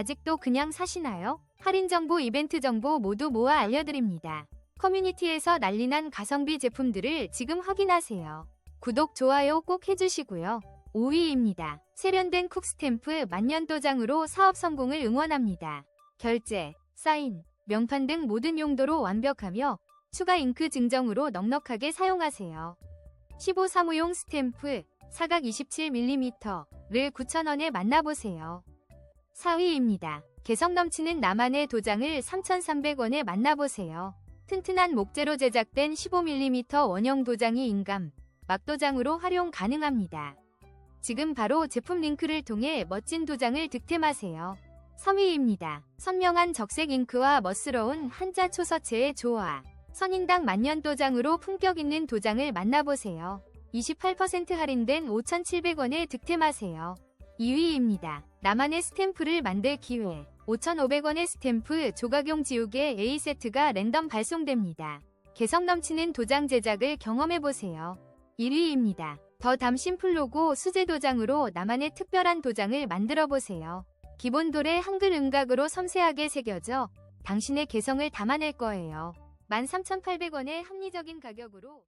아직도 그냥 사시나요? 할인 정보, 이벤트 정보 모두 모아 알려드립니다. 커뮤니티에서 난리난 가성비 제품들을 지금 확인하세요. 구독, 좋아요 꼭 해주시고요. 5위입니다. 세련된 쿡스탬프 만년도장으로 사업 성공을 응원합니다. 결제, 사인, 명판 등 모든 용도로 완벽하며 추가 잉크 증정으로 넉넉하게 사용하세요. 15 사무용 스탬프 사각 27mm를 9,000원에 만나보세요. 4위입니다. 개성 넘치는 나만의 도장을 3,300원에 만나보세요. 튼튼한 목재로 제작된 15mm 원형 도장이 인감, 막도장으로 활용 가능합니다. 지금 바로 제품 링크를 통해 멋진 도장을 득템하세요. 3위입니다. 선명한 적색 잉크와 멋스러운 한자 초서체의 조화. 선인당 만년 도장으로 품격 있는 도장을 만나보세요. 28% 할인된 5,700원에 득템하세요. 2위입니다. 나만의 스탬프를 만들 기회. 5,500원의 스탬프 조각용 지우개 A세트가 랜덤 발송됩니다. 개성 넘치는 도장 제작을 경험해보세요. 1위입니다. 더 담 심플 로고 수제 도장으로 나만의 특별한 도장을 만들어보세요. 기본 돌에 한글 음각으로 섬세하게 새겨져 당신의 개성을 담아낼 거예요. 13,800원의 합리적인 가격으로